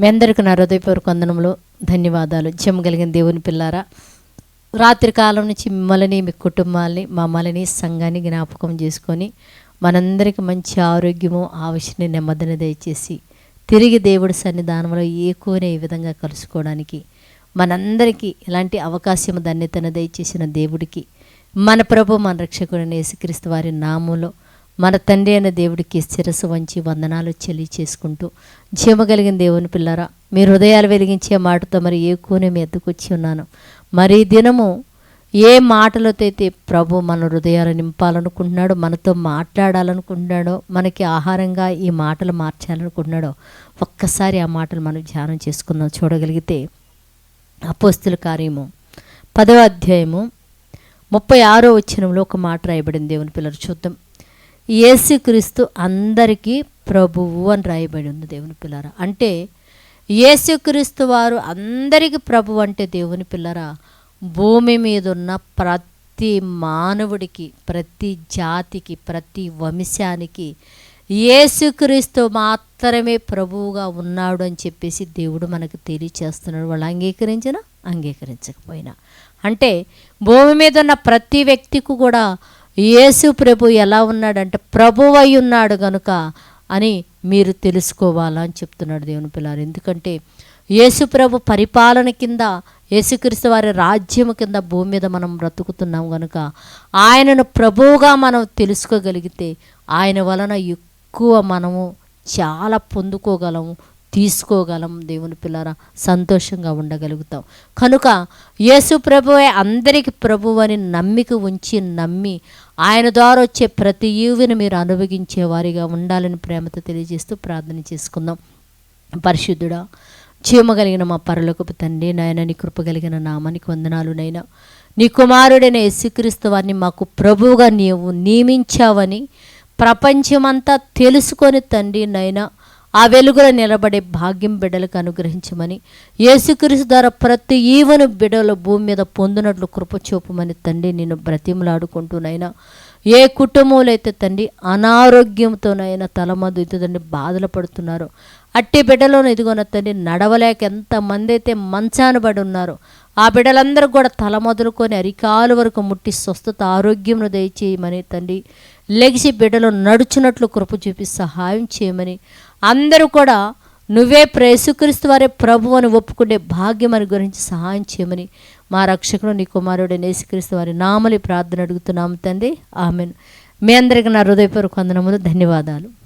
మీ అందరికీ నా హృదయపూర్వక వందనములు ధన్యవాదాలు. కలిగిన దేవుని పిల్లారా రాత్రి కాలం నుంచి మిమ్మల్ని మీ కుటుంబాల్ని మమ్మల్ని సంఘాన్ని జ్ఞాపకం చేసుకొని మనందరికీ మంచి ఆరోగ్యము ఆవశ్యని నెమ్మదిని దయచేసి తిరిగి దేవుడి సన్నిధానంలో ఏకోనే ఈ విధంగా కలుసుకోవడానికి మనందరికీ ఇలాంటి అవకాశం ధన్యతను దయచేసిన దేవుడికి మన ప్రభు మన రక్షకుడిని యేసుక్రీస్తు వారి నామంలో మన తండ్రి అయిన దేవుడికి శిరస్సు వంచి వందనాలు చెల్లి చేసుకుంటూ జీవ కలిగిన దేవుని పిల్లరా మీ హృదయాలు వెలిగించే మాటతో మరి ఏ కూనే మీ ఎద్దుకొచ్చి ఉన్నాను. మరి దినము ఏ మాటలతో అయితే ప్రభు మన హృదయాలు నింపాలనుకుంటున్నాడో మనతో మాట్లాడాలనుకుంటున్నాడో మనకి ఆహారంగా ఈ మాటలు మార్చాలనుకుంటున్నాడో ఒక్కసారి ఆ మాటలు మనం ధ్యానం చేసుకుందాం. చూడగలిగితే అపోస్తుల కార్యము పదవ అధ్యాయము ముప్పై ఆరో వచ్చినంలో ఒక మాట రాయబడింది. దేవుని పిల్లలు చూద్దాం. యేసుక్రీస్తు అందరికీ ప్రభువు అని రాయబడి ఉంది దేవుని పిల్లరా. అంటే యేసుక్రీస్తు వారు అందరికీ ప్రభు అంటే దేవుని పిల్లరా. భూమి మీద ఉన్న ప్రతి మానవుడికి ప్రతి జాతికి ప్రతి వంశానికి యేసుక్రీస్తు మాత్రమే ప్రభువుగా ఉన్నాడు అని చెప్పేసి దేవుడు మనకు తెలియచేస్తున్నాడు. వాళ్ళు అంగీకరించిన అంగీకరించకపోయినా. అంటే భూమి మీద ఉన్న ప్రతి వ్యక్తికి కూడా యేసు ప్రభు ఎలా ఉన్నాడంటే ప్రభు అయి ఉన్నాడు గనుక అని మీరు తెలుసుకోవాలని చెప్తున్నాడు దేవుని పిల్లలు ఎందుకంటే యేసు ప్రభు పరిపాలన కింద యేసుక్రీస్తు వారి రాజ్యం కింద భూమి మీద మనం బ్రతుకుతున్నాం కనుక ఆయనను ప్రభువుగా మనం తెలుసుకోగలిగితే ఆయన వలన ఎక్కువ మనము చాలా పొందుకోగలము తీసుకోగలం దేవుని పిల్లరా సంతోషంగా ఉండగలుగుతాం. కనుక యేసు ప్రభువే అందరికి ప్రభు అని నమ్మిక ఉంచి నమ్మి ఆయన ద్వారా వచ్చే ప్రతి ఈవిని మీరు అనుభవించే వారిగా ఉండాలని ప్రేమతో తెలియజేస్తూ ప్రార్థన చేసుకుందాం. పరిశుద్ధుడా చీమగలిగిన మా పరలోకపు తండ్రి నాయన నీ కృప కలిగిన నామానికి వందనాలు నైనా నీ కుమారుడైన యేసుక్రీస్తు వారిని మాకు ప్రభువుగా నీవు నియమించావని ప్రపంచమంతా తెలుసుకొని తండ్రి నైనా ఆ వెలుగులో నిలబడే భాగ్యం బిడ్డలకు అనుగ్రహించమని యేసుక్రీస్తు ద్వారా ప్రతి ఈవను బిడ్డలు భూమి మీద పొందినట్లు కృప చూపమని తండ్రి నేను బ్రతిమలాడుకుంటూనైనా ఏ కుటుంబంలో అయితే తండ్రి అనారోగ్యంతోనైనా తలమదు బాధలు పడుతున్నారు అట్టి బిడ్డలోను ఇదిగోన తండ్రి నడవలేక ఎంతమంది అయితే మంచానబడి ఉన్నారో ఆ బిడ్డలందరూ కూడా తల మొదలుకొని అరికాలు వరకు ముట్టి స్వస్థత ఆరోగ్యంను దయచేయమని తండ్రి లెగిసి బిడ్డలో నడుచున్నట్లు కృప చూపి సహాయం చేయమని అందరూ కూడా నువ్వే ప్రేసుక్రీస్తు వారే ప్రభు అని ఒప్పుకునే భాగ్యం అని గురించి సహాయం చేయమని మా రక్షకుడు నీ కుమారుడు నేసుక్రీస్తు వారి నామలి ప్రార్థన అడుగుతున్నాము తండ్రి. ఆమెను. మీ అందరికీ నా హృదయపూర్వక వందనములు ధన్యవాదాలు.